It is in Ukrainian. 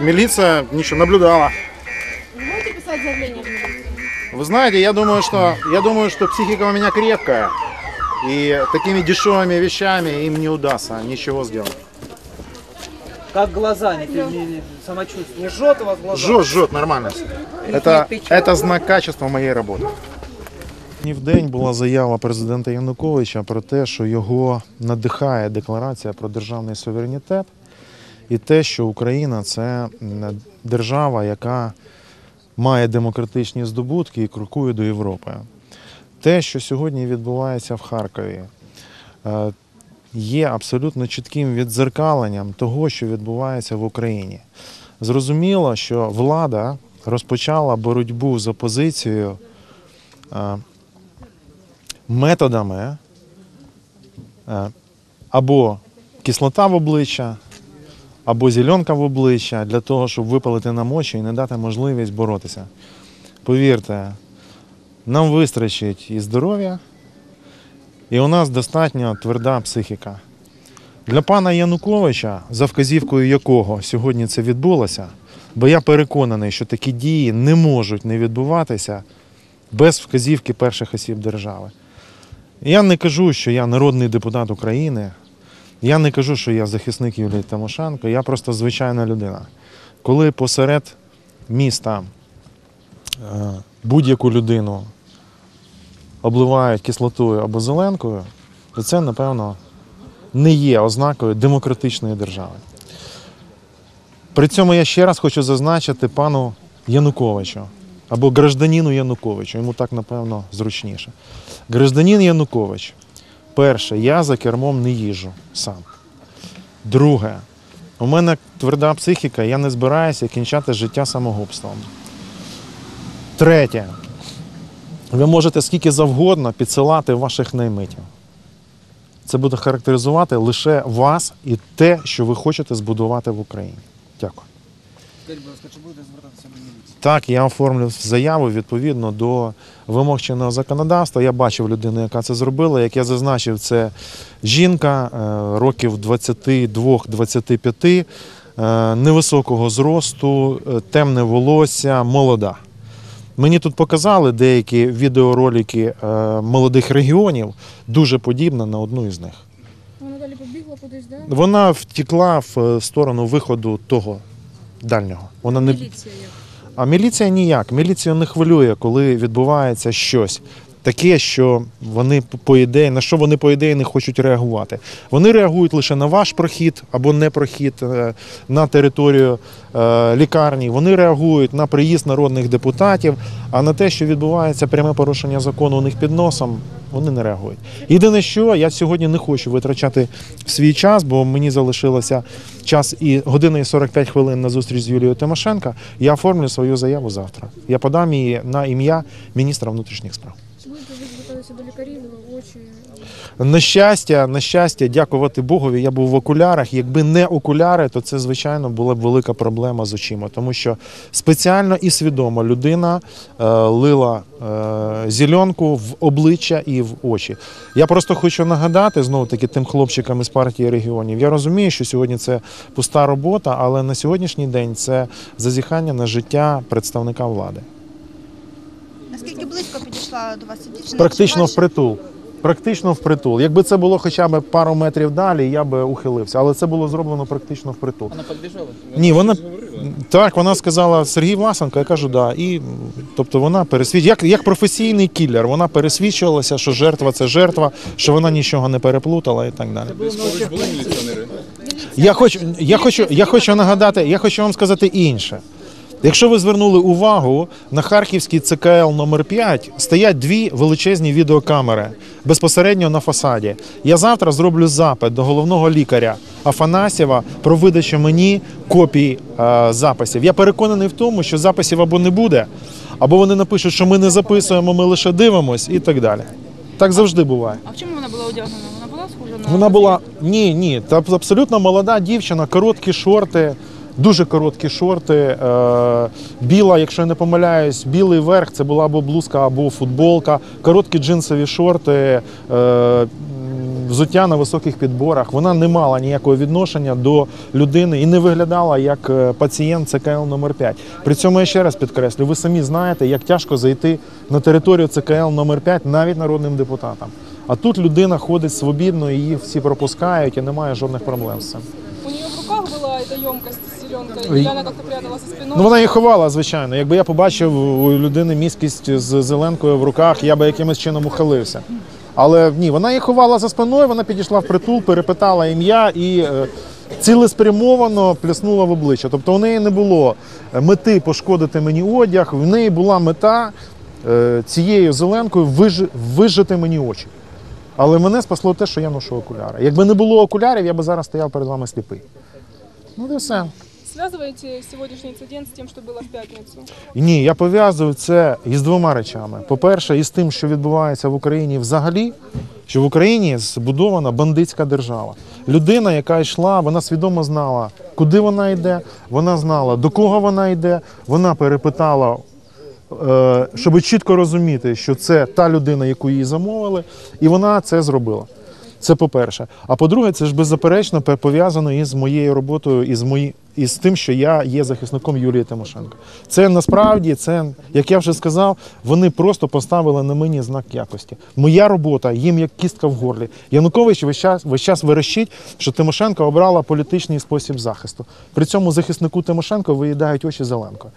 Милиция ничего, наблюдала. Вы можете писать заявление в милицию? Вы знаете, я думаю, что я думаю, что психика у меня крепкая. И такими дешевыми вещами им не удастся ничего сделать. Как глаза, не, не- не- самочувствие. Не жжет у вас глаза? Жжет, жжет, нормально. Это, это знак качества моєї роботи. Ні в день була заява президента Януковича про те, що його надихає декларація про державний суверенітет І те, що Україна це держава, яка має демократичні здобутки і крокує до Європи. Те, що сьогодні відбувається в Харкові, е, є абсолютно чітким віддзеркаленням того, що відбувається в Україні. Зрозуміло, що влада розпочала боротьбу з опозицією е, методами е, або кислота в обличчя, або зеленка в обличчя для того, щоб випалити нам очі і не дати можливість боротися. Повірте, нам вистачить і здоров'я, і у нас достатньо тверда психіка. Для пана Януковича, за вказівкою якого сьогодні це відбулося, бо я переконаний, що такі дії не можуть не відбуватися без вказівки перших осіб держави. Я не кажу, що я народний депутат України, я не кажу, що я захисник Юлії Тимошенко, я просто звичайна людина. Коли посеред міста е, будь-яку людину обливають кислотою або зеленкою, то це, напевно, не є ознакою демократичної держави. При цьому я ще раз хочу зазначити пану Януковичу або гражданіну Януковичу, йому так, напевно, зручніше. Гражданин Янукович, перше, я за кермом не їжу сам. Друге, у мене тверда психіка, я не збираюся кінчати життя самогубством. Третє, ви можете скільки завгодно підсилати ваших наймитів. Це буде характеризувати лише вас і те, що ви хочете збудувати в Україні. Дякую. Скажіть, будь ласка, чи будете звертатися до міліції? Так, я оформлю заяву відповідно до вимог чинного законодавства. Я бачив людину, яка це зробила. Як я зазначив, це жінка е, років 22-25, е, невисокого зросту, е, темне волосся, молода. Мені тут показали деякі відеоролики молодих регіонів, дуже подібна на одну із них. Вона далі побігла кудись, да? Вона втекла в сторону виходу того дальнього. Вона не Міліція а міліція ніяк. Міліцію не хвилює, коли відбувається щось таке, що вони по ідеї, на що вони по ідеї не хочуть реагувати. Вони реагують лише на ваш прохід або не прохід е, на територію е, лікарні. Вони реагують на приїзд народних депутатів, а на те, що відбувається пряме порушення закону у них під носом. Вони не реагують. Єдине, що я сьогодні не хочу витрачати свій час, бо мені залишилося час і година і 45 хвилин на зустріч з Юлією Тимошенко. Я оформлю свою заяву завтра. Я подам її на ім'я міністра внутрішніх справ. Чи звертатися до лікарів, очі? На щастя, на щастя, дякувати Богові, я був в окулярах. Якби не окуляри, то це звичайно була б велика проблема з очима, тому що спеціально і свідомо людина е, лила е, зеленку в обличчя і в очі. Я просто хочу нагадати знову таки тим хлопчикам із партії регіонів. Я розумію, що сьогодні це пуста робота, але на сьогоднішній день це зазіхання на життя представника влади. Наскільки близько підійшла до вас ця дівчина? Практично Чи впритул. Практично впритул. Якби це було хоча б пару метрів далі, я би ухилився. Але це було зроблено практично впритул. Вона підбіжала? Ні, вона так, вона сказала Сергій Власенко, я кажу, да. І тобто вона пересвідчила, як, як професійний кілер, вона пересвідчувалася, що жертва це жертва, що вона нічого не переплутала і так далі. Я хочу, я хочу, я хочу нагадати, я хочу вам сказати інше. Якщо ви звернули увагу, на Харківській ЦКЛ номер 5 стоять дві величезні відеокамери безпосередньо на фасаді. Я завтра зроблю запит до головного лікаря Афанасєва про видачу мені копій е, записів. Я переконаний в тому, що записів або не буде, або вони напишуть, що ми не записуємо, ми лише дивимось і так далі. Так завжди буває. А в чому вона була одягнена? Вона була схожа на... Вона була ні, ні, та абсолютно молода дівчина, короткі шорти, дуже короткі шорти, е, біла, якщо я не помиляюсь, білий верх, це була або блузка, або футболка, короткі джинсові шорти, е, взуття на високих підборах. Вона не мала ніякого відношення до людини і не виглядала як е, пацієнт ЦКЛ номер 5 При цьому я ще раз підкреслю, ви самі знаєте, як тяжко зайти на територію ЦКЛ номер 5 навіть народним депутатам. А тут людина ходить свобідно, її всі пропускають і немає жодних проблем з цим. У нее в руках была эта емкость с зеленкой, И- или она как-то прятала за спиной? Ну вона її ховала, звичайно. Якби я побачив у людини міськість з зеленкою в руках, я би якимось чином ухилився. Але ні, вона її ховала за спиною, вона підійшла в притул, перепитала ім'я і е, цілеспрямовано плеснула в обличчя. Тобто у неї не було мети пошкодити мені одяг, в неї була мета е, цією зеленкою вижи, вижити мені очі. Але мене спасло те, що я ношу окуляри. Якби не було окулярів, я би зараз стояв перед вами сліпий. Ну, і все. Связываете сегодняшний инцидент с тем, что было в пятницу? Ні, я пов'язую це із двома речами. По-перше, із тим, що відбувається в Україні взагалі, що в Україні збудована бандитська держава. Людина, яка йшла, вона свідомо знала, куди вона йде, вона знала, до кого вона йде, вона перепитала. е, Щоб чітко розуміти, що це та людина, яку їй замовили, і вона це зробила. Це по-перше. А по-друге, це ж беззаперечно пов'язано із моєю роботою, із мої, із тим, що я є захисником Юлії Тимошенко. Це насправді, це, як я вже сказав, вони просто поставили на мені знак якості. Моя робота їм як кістка в горлі. Янукович весь час, весь час верещить, що Тимошенко обрала політичний спосіб захисту. При цьому захиснику Тимошенко виїдають очі Зеленко.